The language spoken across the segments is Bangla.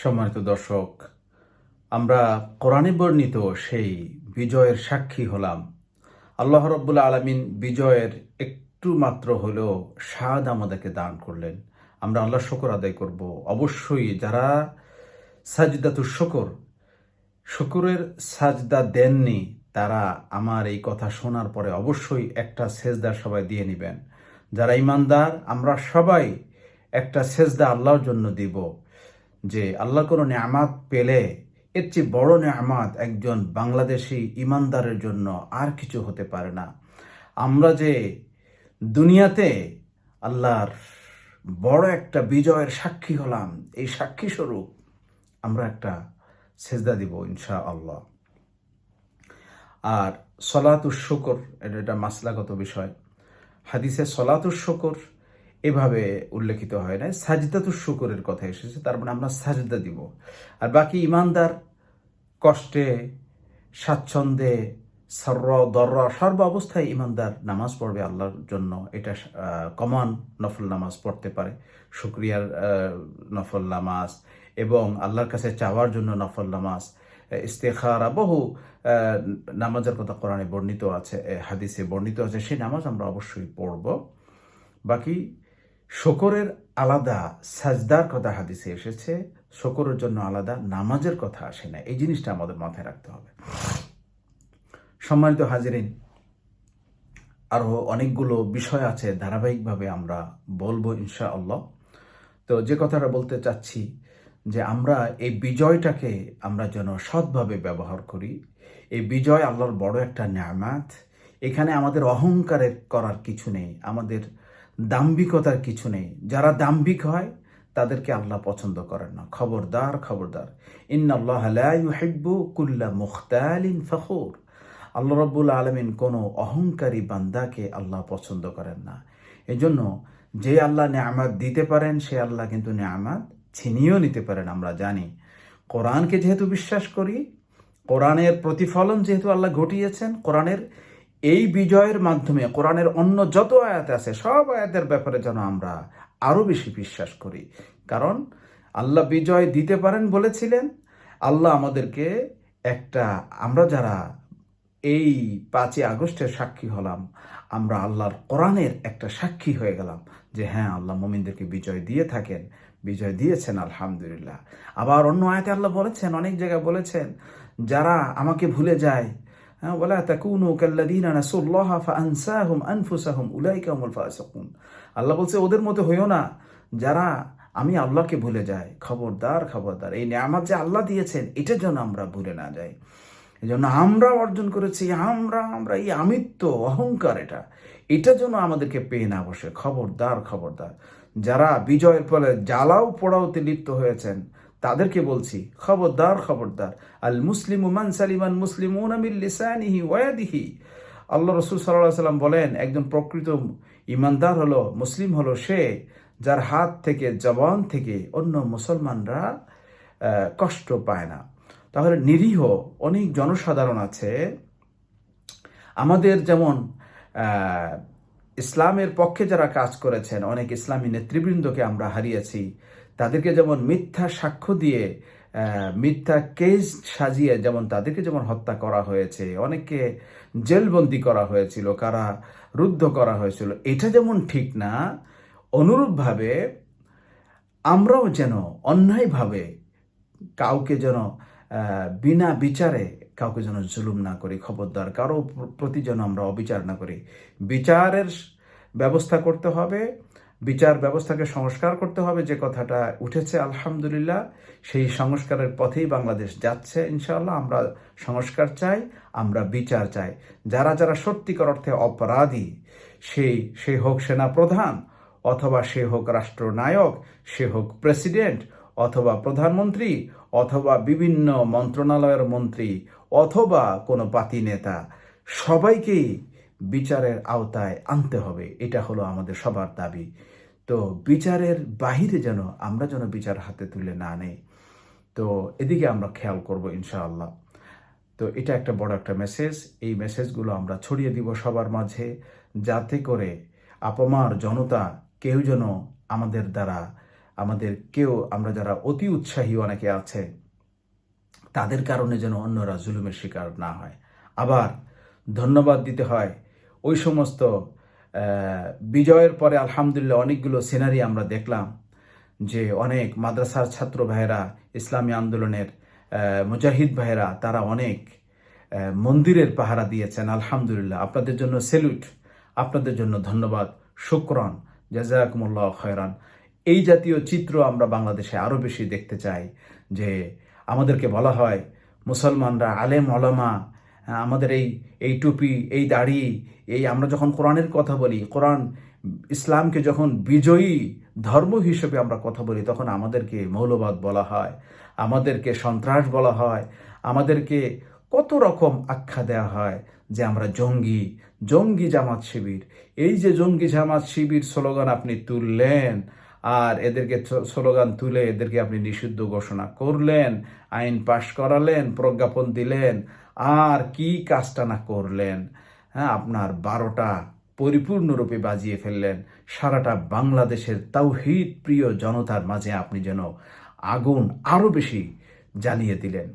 সম্মানিত দর্শক, আমরা কোরআনে বর্ণিত সেই বিজয়ের সাক্ষী হলাম। আল্লাহ রব্বুল আলমিন বিজয়ের একটু মাত্র হলেও স্বাদ আমাদেরকে দান করলেন। আমরা আল্লাহ শকর আদায় করব। অবশ্যই যারা সাজদাতু শকর, শকরের সাজদা দেননি, তারা আমার এই কথা শোনার পরে অবশ্যই একটা সেজদা সবাই দিয়ে নেবেন। যারা ইমানদার, আমরা সবাই একটা সেজদা আল্লাহর জন্য দিব। যে আল্লাহ কোনো নেয়ামাত পেলে এর চেয়ে বড় নেয়ামাত একজন বাংলাদেশি ইমানদারের জন্য আর কিছু হতে পারে না। আমরা যে দুনিয়াতে আল্লাহর বড় একটা বিজয়ের সাক্ষী হলাম, এই সাক্ষী স্বরূপ আমরা একটা সেজদা দিব ইনশা আল্লাহ আর সলাতুর শুকর, এটা মাসলাগত বিষয়। হাদিসে সলাতুর শুকর এভাবে উল্লেখিত হয় না সাজদাতুর শুকরের কথা এসেছে, তার মানে আমরা সাজদা দিব। আর বাকি ইমানদার কষ্টে, স্বাচ্ছন্দ্যে, সর্র, দর্র, সর্ব অবস্থায় ইমানদার নামাজ পড়বে আল্লাহর জন্য। এটা কমন নফল নামাজ পড়তে পারে। শুক্রিয়ার নফল নামাজ এবং আল্লাহর কাছে চাওয়ার জন্য নফল নামাজ। ইস্তেখারা বহু নামাজের কথা কোরআনে বর্ণিত আছে হাদিসে বর্ণিত আছে সেই নামাজ আমরা অবশ্যই পড়ব। বাকি শকরের আলাদা সাজদার কথা হাদিসে এসেছে, শকরের জন্য আলাদা নামাজের কথা আসে না। এই জিনিসটা আমাদের মাথায় রাখতে হবে। সম্মানিত হাজিরিন আরও অনেকগুলো বিষয় আছে ধারাবাহিকভাবে আমরা বলব ইনশা আল্লাহ তো যে কথাটা বলতে চাচ্ছি, যে আমরা এই বিজয়টাকে আমরা যেন সৎভাবে ব্যবহার করি। এই বিজয় আল্লাহর বড় একটা ন্যামাত। এখানে আমাদের অহংকারের করার কিছু নেই। আমাদের দাম্ভিকতার কিছু নেই। যারা দাম্ভিক হয়, তাদেরকে আল্লাহ পছন্দ করেন না। খবরদার খবরদার। ইন্নআল্লাহ হেব্বু কুল্লা মুখতালিন ফখুর। আল্লাহ রব্বুল আলমিন কোনো অহংকারী বান্দাকে আল্লাহ পছন্দ করেন না। এজন্য যে আল্লাহ নেয়ামাত দিতে পারেন, সে আল্লাহ কিন্তু নেয়ামাত ছিনিয়েও নিতে পারেন, আমরা জানি। কোরআনকে যেহেতু বিশ্বাস করি, কোরআনের প্রতিফলন যেহেতু আল্লাহ ঘটিয়েছেন, কোরআনের এই বিজয়ের মাধ্যমে কোরআনের অন্য যত আয়াত আছে, সব আয়াতের ব্যাপারে যেন আমরা আরও বেশি বিশ্বাস করি। কারণ আল্লাহ বিজয় দিতে পারেন বলেছিলেন, আল্লাহ আমাদেরকে একটা, আমরা যারা এই পাঁচই আগস্টের সাক্ষী হলাম, আমরা আল্লাহর কোরআনের একটা সাক্ষী হয়ে গেলাম যে হ্যাঁ আল্লাহ মোমিনদেরকে বিজয় দিয়ে থাকেন, বিজয় দিয়েছেন, আলহামদুলিল্লাহ। আবার অন্য আয়তে আল্লাহ বলেছেন, অনেক জায়গায় বলেছেন, যারা আমাকে ভুলে যায় হ্যাঁ বলে তাকুনু কাল্লাদিনা নাসুল্লাহ ফাআনসাহুম আনফুসাহুম, উলাইকা হুমুল ফাসিকুন। আল্লাহ বলছে, ওদের মতো হইও না। যারা আমি আল্লাহকে ভুলে যাই, খবরদার খবরদার, এই নিয়ামত যে আল্লাহ দিয়েছেন এটার জন্য আমরা ভুলে না যাই। এই জন্য আমরা অর্জন করেছি, আমরা আমরা, এই আমিত্ব, অহংকার এটা। এটার জন্য আমাদেরকে পেয়ে না বসে, খবরদার খবরদার। যারা বিজয়ের ফলে জ্বালাও পোড়াওতে লিপ্ত হয়েছেন তাদেরকে বলছি, খবরদার খবরদার। আল মুসলিম উমান সালিমান মুসলিম লিসানিহি ওয়াদিহি আল্লাহ রসুল সাল্লাহ সাল্লাম বলেন, একজন প্রকৃত ইমানদার হলো, মুসলিম হলো সে যার হাত থেকে, জবান থেকে অন্য মুসলমানরা কষ্ট পায় না। তাহলে নিরীহ অনেক জনসাধারণ আছে। আমাদের যেমন ইসলামের পক্ষে যারা কাজ করেছেন, অনেক ইসলামী নেতৃবৃন্দকে আমরা হারিয়েছি। তাদেরকে যেমন মিথ্যা সাক্ষ্য দিয়ে মিথ্যা কেস সাজিয়ে যেমন তাদেরকে যেমন হত্যা করা হয়েছে, অনেককে জেলবন্দি করা হয়েছিল, কারা রুদ্ধ করা হয়েছিল, এটা যেমন ঠিক না, অনুরূপভাবে আমরাও যেন অন্যায়ভাবে কাউকে যেন বিনা বিচারে কাউকে যেন জুলুম না করি, খবরদার, কারও প্রতি যেন আমরা অবিচার না করি। বিচারের ব্যবস্থা করতে হবে বিচার ব্যবস্থাকে সংস্কার করতে হবে, যে কথাটা উঠেছে, আলহামদুলিল্লাহ, সেই সংস্কারের পথেই বাংলাদেশ যাচ্ছে, ইনশাআল্লাহ, আমরা সংস্কার চাই, আমরা বিচার চাই। যারা যারা সত্যিকার অর্থে অপরাধী, সেই, সে হোক সেনা প্রধান অথবা সে হোক রাষ্ট্রনায়ক, সে হোক প্রেসিডেন্ট, অথবা প্রধানমন্ত্রী, অথবা বিভিন্ন মন্ত্রণালয়ের মন্ত্রী, অথবা কোনো পাতি নেতা, সবাইকেই বিচারের আওতায় আনতে হবে, এটা হলো আমাদের সবার দাবি। তো বিচারের বাহিরে যেন আমরা যেন বিচার হাতে তুলে না নেই, তো এদিকে আমরা খেয়াল করব ইনশাআল্লাহ। তো এটা একটা বড় একটা মেসেজ এই মেসেজগুলো আমরা ছড়িয়ে দিব সবার মাঝে, যাতে করে আপমার জনতা কেউ যেন আমাদের দ্বারা, আমাদের কেউ, আমরা যারা অতি উৎসাহী অনেকে আছে, তাদের কারণে যেন অন্যরা জুলুমের শিকার না হয়। আবার ধন্যবাদ দিতে হয় ওই সমস্ত বিজয়ের পরে আলহামদুলিল্লাহ অনেকগুলো সিনারি আমরা দেখলাম যে অনেক মাদ্রাসার ছাত্র ভাইয়েরা ইসলামী আন্দোলনের মুজাহিদ ভাইয়েরা তারা অনেক মন্দিরের পাহারা দিয়েছেন আলহামদুলিল্লাহ। আপনাদের জন্য সেলুট আপনাদের জন্য ধন্যবাদ শুক্রন জাজাকুমুল্লাহ খয়রান। এই জাতীয় চিত্র আমরা বাংলাদেশে আরও বেশি দেখতে চাই যে আমাদেরকে বলা হয় মুসলমানরা আলেম হ্যাঁ, আমাদের এই এই টুপি, এই দাড়ি, এই আমরা যখন কোরআনের কথা বলি, কোরআন ইসলামকে যখন বিজয়ী ধর্ম হিসেবে আমরা কথা বলি, তখন আমাদেরকে মৌলবাদ বলা হয়, আমাদেরকে সন্ত্রাস বলা হয়, আমাদেরকে কত রকম আখ্যা দেওয়া হয় যে আমরা জঙ্গি জঙ্গি জামাত শিবির। এই যে জঙ্গি জামাত শিবির স্লোগান আপনি তুললেন, আর এদেরকে স্লোগান তুলে এদেরকে আপনি নিষিদ্ধ ঘোষণা করলেন, আইন পাশ করালেন, প্রজ্ঞাপন দিলেন আর কি কাজটা না করলেন? হ্যাঁ আপনার বারোটা পরিপূর্ণরূপে বাজিয়ে ফেললেন। সারাটা বাংলাদেশের তাওহিদ প্রিয় জনতার মাঝে আপনি যেন আগুন আরও বেশি জ্বালিয়ে দিলেন।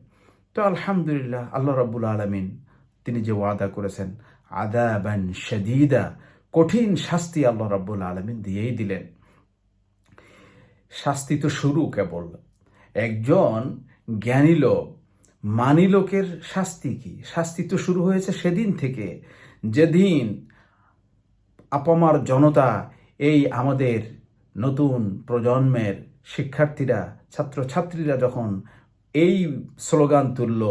তো আলহামদুলিল্লাহ, আল্লাহ রাবুল আলমিন তিনি যে ওয়াদা করেছেন আদা আদাবান শাদীদা, কঠিন শাস্তি আল্লাহ রাব্বুল আলমিন দিয়েই দিলেন। শাস্তি তো শুরু কেবল। একজন জ্ঞানী লোক মানি লোকের শাস্তি কি? শাস্তি তো শুরু হয়েছে সেদিন থেকে। যেদিন আপামার জনতা এই আমাদের নতুন প্রজন্মের শিক্ষার্থীরা, ছাত্রছাত্রীরা যখন এই স্লোগান তুলল,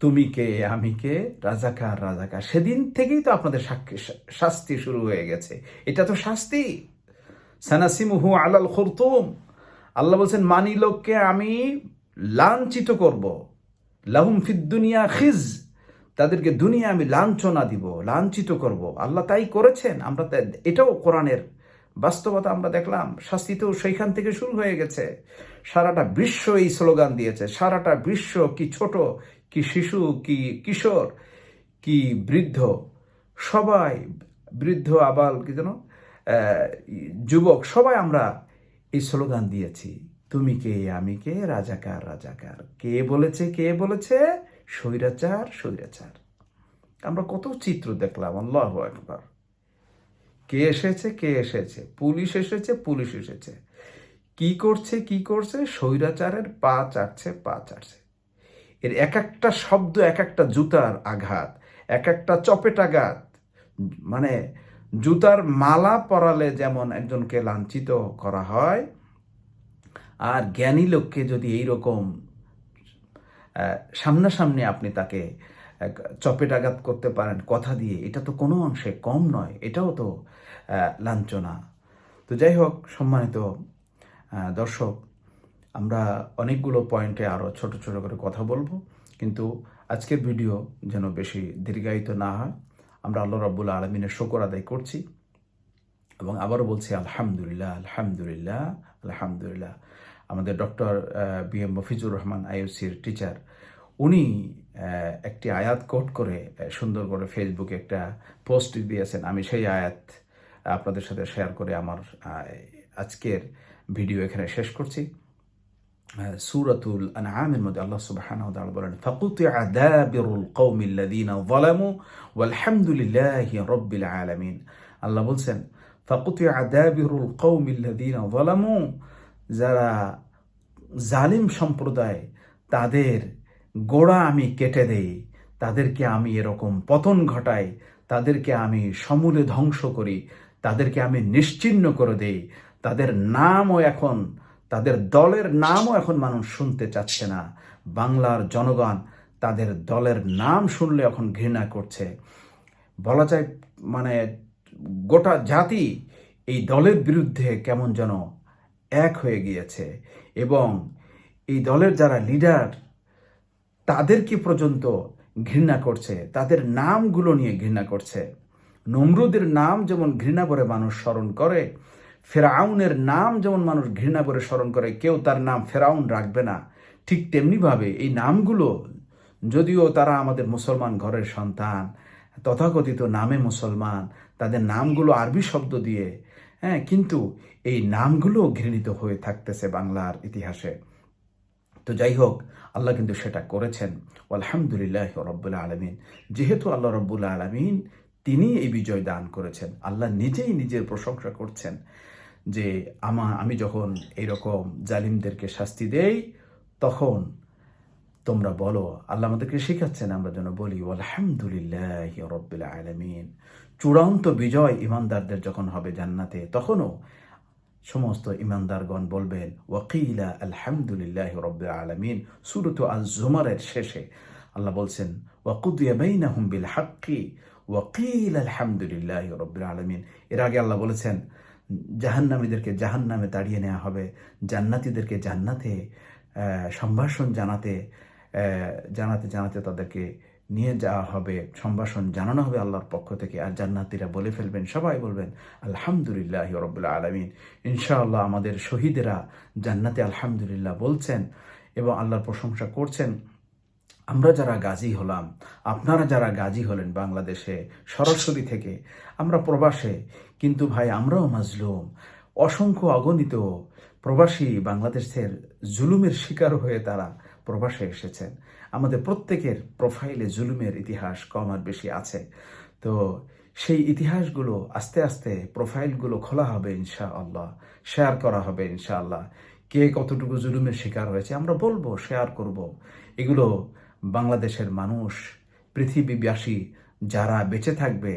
তুমি কে, আমি কে? রাজাকার রাজাকার। সেদিন থেকেই তো আপনাদের সাক্ষী- শাস্তি শুরু হয়ে গেছে। এটা তো শাস্তি। সানাসিমুহু আলাল খুরতুম। আল্লাহ বলছেন, মানি লোককে আমি লাঞ্ছিত করব। লাহুম ফিদ দুনিয়া খিজ। তাদেরকে দুনিয়া আমি লাঞ্ছনা দিব, লাঞ্ছিত করব। আল্লাহ তাই করেছেন। আমরা এটাও কোরআনের বাস্তবতা আমরা দেখলাম। শাস্তি তো সেইখান থেকে শুরু হয়ে গেছে। সারাটা বিশ্ব এই স্লোগান দিয়েছে। সারাটা বিশ্ব কি ছোট, কি শিশু, কি কিশোর, কি বৃদ্ধ। সবাই বৃদ্ধ, আবাল, কি যেন যুবক, সবাই আমরা এই স্লোগান দিয়েছি। তুমি কে, আমি কে, রাজাকার রাজাকার। কে বলেছে কে বলেছে? স্বৈরাচার স্বৈরাচার। আমরা কত চিত্র দেখলাম, আল্লাহ একবার কে এসেছে কে এসেছে? পুলিশ এসেছে পুলিশ এসেছে। কি করছে কি করছে? স্বৈরাচারের পা চাটছে পা চাটছে। এর এক একটা শব্দ, এক একটা জুতার আঘাত, এক একটা চপেটাঘাত মানে জুতার মালা পরালে যেমন একজনকে লাঞ্ছিত করা হয় আর জ্ঞানী লোককে যদি এইরকম আহ, সামনাসামনি আপনি তাকে এক চপেটাঘাত করতে পারেন কথা দিয়ে এটা তো কোনো অংশে কম নয় এটাও তো লাঞ্ছনা। তো যাই হোক সম্মানিত দর্শক আমরা অনেকগুলো পয়েন্টে আরও ছোট ছোট করে কথা বলব কিন্তু আজকের ভিডিও যেন বেশি দীর্ঘায়িত না হয়। আমরা আল্লাহ রাব্বুল আলমিনের শকর আদায় করছি এবং আবারও বলছি আলহামদুলিল্লাহ আলহামদুলিল্লাহ আলহামদুলিল্লাহ। আমাদের doctor B M Mofizur Rahman, আইওসির teacher উনি একটি আয়াত কোট করে সুন্দর করে ফেসবুকে একটা পোস্ট দিয়েছেন। আমি সেই আয়াত আপনাদের সাথে শেয়ার করে আমার আজকের ভিডিও এখানে শেষ করছি। সুরাতুল আনআমের মধ্যে আল্লাহ সুবহানাহু ওয়া তাআলা বলেন, ফাকুতিআ দাবিরুল কওমিল্লাযীনা যালামু ওয়ালহামদুলিল্লাহি রাব্বিল আলামিন। আল্লাহ বলছেন, ফাকুতিআ দাবিরুল কওমিল্লাযীনা যালামু যারা জালিম সম্প্রদায়, তাদের গোড়া আমি কেটে দেই, তাদেরকে আমি এরকম পতন ঘটাই, তাদেরকে আমি সমূলে ধ্বংস করি, তাদেরকে আমি নিশ্চিহ্ন করে দেই। তাদের নামও এখন, তাদের দলের নামও এখন মানুষ শুনতে চাচ্ছে না। বাংলার জনগণ তাদের দলের নাম শুনলে এখন ঘৃণা করছে। বলা যায় মানে গোটা জাতি এই দলের বিরুদ্ধে কেমন যেন এক হয়ে গিয়েছে এবং এই দলের যারা লিডার তাদেরকে পর্যন্ত ঘৃণা করছে? তাদের নামগুলো নিয়ে ঘৃণা করছে। নমরুদের নাম যেমন ঘৃণা করে মানুষ স্মরণ করে, ফেরাউনের নাম যেমন মানুষ ঘৃণা করে স্মরণ করে, কেউ তার নাম ফেরাউন রাখবে না। ঠিক তেমনিভাবে এই নামগুলো যদিও তারা আমাদের মুসলমান ঘরের সন্তান, তথাকথিত নামে মুসলমান, তাদের নামগুলো আরবি শব্দ দিয়ে হ্যাঁ কিন্তু এই নামগুলো ঘৃণিত হয়ে থাকতেছে বাংলার ইতিহাসে। তো যাই হোক, আল্লাহ কিন্তু সেটা করেছেন। আলহামদুলিল্লাহ রব্বুল্লা আলমিন। যেহেতু আল্লাহ রব্বুল্লা আলমিন তিনি এই বিজয় দান করেছেন, আল্লাহ নিজেই নিজের প্রশংসা করছেন যে আমা, আমি যখন এরকম জালিমদেরকে শাস্তি দেই, তখন তোমরা বলো, আল্লাহ আমাদেরকে শেখাচ্ছেন, আমরা যেন বলি আলহামদুলিল্লাহ রব্বুল আলমিন। চূড়ান্ত বিজয় ইমানদারদের যখন হবে জান্নাতে, তখনও সমস্ত ইমানদারগণ বলবেন, ওয়াকিলা আলহামদুলিল্লাহ রব্বুল আলমিন। সুরত আল জুমারের শেষে আল্লাহ বলছেন, ওয়াকুদিয়া বাইনাহুম বিল হাক্কি ওয়াকিল আলহামদুলিল্লাহ রব্বুল আলমিন। এর আগে আল্লাহ বলেছেন, জাহান্নামীদেরকে জাহান্নামে তাড়িয়ে নেওয়া হবে, জান্নাতীদেরকে জান্নাতে সম্ভাষণ জানাতে জানাতে জানাতে তাদেরকে নিয়ে যাওয়া হবে, সম্ভাষণ জানানো হবে আল্লাহর পক্ষ থেকে। আর জান্নাতিরা বলে ফেলবেন, সবাই বলবেন, আলহামদুলিল্লাহ রব্বুল্লা আলমিন। ইনশাআল্লাহ আমাদের শহীদেরা জান্নাতে আলহামদুলিল্লাহ বলছেন এবং আল্লাহর প্রশংসা করছেন। আমরা যারা গাজী হলাম, আপনারা যারা গাজী হলেন বাংলাদেশে সরাসরি থেকে, আমরা প্রবাসে। কিন্তু ভাই, আমরাও মাজলুম। অসংখ্য অগণিত প্রবাসী বাংলাদেশের জুলুমের শিকার হয়ে তারা প্রবাসে এসেছেন। আমাদের প্রত্যেকের প্রোফাইলে জুলুমের ইতিহাস কম আর বেশি আছে। তো সেই ইতিহাসগুলো আস্তে আস্তে প্রোফাইলগুলো খোলা হবে ইনশা আল্লাহ শেয়ার করা হবে ইনশা আল্লাহ কে কতটুকু জুলুমের শিকার হয়েছে আমরা বলব শেয়ার করব। এগুলো বাংলাদেশের মানুষ, পৃথিবীবাসী যারা বেঁচে থাকবে,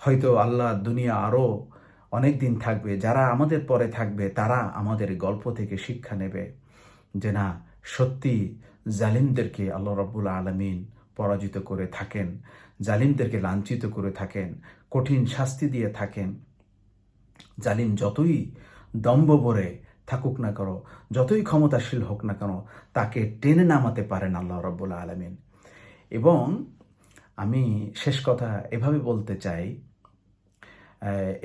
হয়তো আল্লাহ দুনিয়া আরও অনেক দিন থাকবে, যারা আমাদের পরে থাকবে, তারা আমাদের গল্প থেকে শিক্ষা নেবে। যে না সত্যি জালিমদেরকে আল্লাহ রব্বুল আলমিন পরাজিত করে থাকেন, জালিমদেরকে লাঞ্ছিত করে থাকেন, কঠিন শাস্তি দিয়ে থাকেন। জালিম যতই দম্ভ ভরে থাকুক না করো যতই ক্ষমতাশীল হোক না কেন, তাকে টেনে নামাতে পারেন আল্লাহ রব্বুল আলমিন। এবং আমি শেষ কথা এভাবে বলতে চাই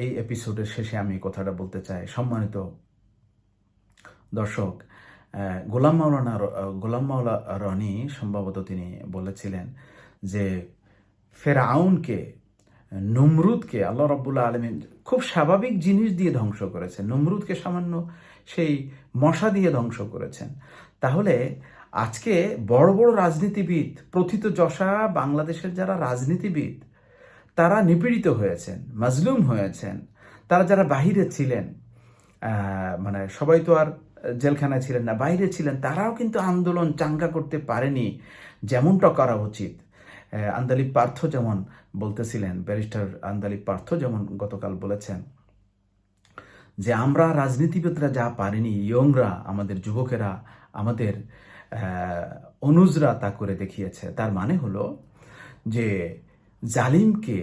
এই এপিসোডের শেষে আমি কথাটা বলতে চাই। সম্মানিত দর্শক গোলাম মাওলানা গোলাম মাওলা রনি সম্ভবত তিনি বলেছিলেন যে ফেরাউনকে, নমরুদকে আল্লাহ রব্বুল্লা আলমিন খুব স্বাভাবিক জিনিস দিয়ে ধ্বংস করেছেন। নমরুদকে সামান্য সেই মশা দিয়ে ধ্বংস করেছেন। তাহলে আজকে বড় বড় রাজনীতিবিদ, প্রথিত যশা, বাংলাদেশের যারা রাজনীতিবিদ, তারা নিপীড়িত হয়েছেন, মাজলুম হয়েছেন। তারা যারা বাহিরে ছিলেন মানে সবাই তো আর জেলখানায় ছিলেন না, বাইরে ছিলেন। তারাও কিন্তু আন্দোলন চাঙ্গা করতে পারেনি, যেমনটা করা উচিত। আন্দালিপ পার্থ যেমন বলতেছিলেন, ব্যারিস্টার আন্দালিপ পার্থ যেমন গতকাল বলেছেন, যে আমরা রাজনীতিবিদরা যা পারিনি, ইয়ংরা, আমাদের যুবকেরা, আমাদের অনুজরা তা করে দেখিয়েছে। তার মানে হলো যে জালিমকে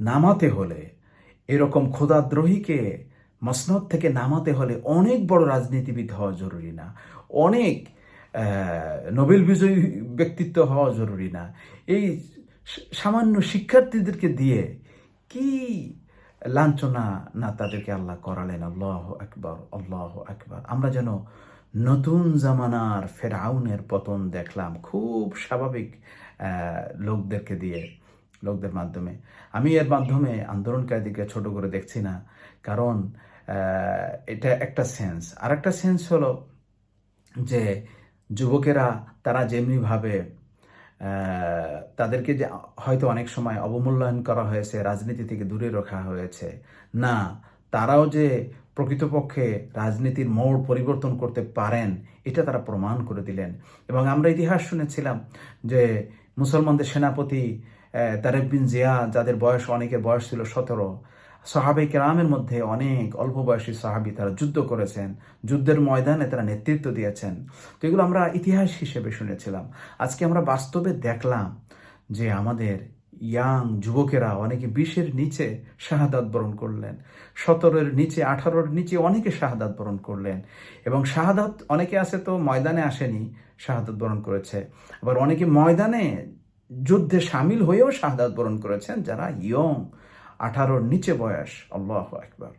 নামাতে হলে এরকম খোদাদ্রোহীকে মসনদ থেকে নামাতে হলে অনেক বড় রাজনীতিবিদ হওয়া জরুরি না। অনেক নোবেল বিজয়ী ব্যক্তিত্ব হওয়া জরুরি না। এই সামান্য শিক্ষার্থীদেরকে দিয়ে কি লাঞ্ছনা না তাদেরকে আল্লাহ করালেন? আল্লাহ আকবর আল্লাহ আকবর। আমরা যেন নতুন জামানার ফেরাউনের পতন দেখলাম খুব স্বাভাবিক লোকদেরকে দিয়ে, লোকদের মাধ্যমে। আমি এর মাধ্যমে আন্দোলনকারীদেরকে ছোট করে দেখছি না, কারণ এটা একটা সেন্স আর একটা সেন্স হলো যে যুবকেরা, তারা যেমনিভাবে তাদেরকে যে হয়তো অনেক সময় অবমূল্যায়ন করা হয়েছে, রাজনীতি থেকে দূরে রাখা হয়েছে, না, তারাও যে প্রকৃতপক্ষে রাজনীতির মোড় পরিবর্তন করতে পারেন, এটা তারা প্রমাণ করে দিলেন। এবং আমরা ইতিহাস শুনেছিলাম যে মুসলমানদের সেনাপতি তারেক বিন জিয়া, যাদের বয়স, অনেকের বয়স ছিল সতেরো সাহাবে কেরামের মধ্যে অনেক অল্প বয়সী সাহাবি তারা যুদ্ধ করেছেন, যুদ্ধের ময়দানে তারা নেতৃত্ব দিয়েছেন। তো এগুলো আমরা ইতিহাস হিসেবে শুনেছিলাম। আজকে আমরা বাস্তবে দেখলাম যে আমাদের ইয়াং যুবকেরা অনেকে বিশের নিচে শাহাদাত বরণ করলেন, সতেরোর নিচে, আঠারোর নিচে অনেকে শাহাদাত বরণ করলেন এবং শাহাদাত অনেকে আছে তো ময়দানে আসেনি, শাহাদাত বরণ করেছে। আবার অনেকে ময়দানে যুদ্ধে সামিল হয়েও শাহাদাত বরণ করেছেন যারা ইয়ং আঠারোর নিচে বয়স। আল্লাহ একবার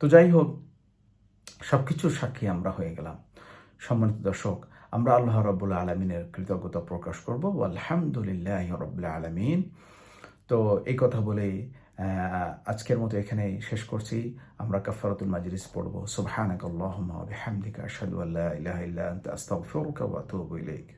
তো যাই হোক সব কিছুর সাক্ষী আমরা হয়ে গেলাম। সম্মানিত দর্শক, আমরা আল্লাহ রব্বুল্লা আলমিনের কৃতজ্ঞতা প্রকাশ করব। আলহামদুলিল্লাহ রব্লা আলমিন। তো এই কথা বলেই আজকের মতো এখানেই শেষ করছি। আমরা কাফারাতুল মাজলিস পড়ব। সুবহানাক আল্লাহুম্মা ওয়া বিহামদিকা আশহাদু আল্লা ইলাহা ইল্লা আনতা, আস্তাগফিরুকা ওয়া আতুবু ইলাইক।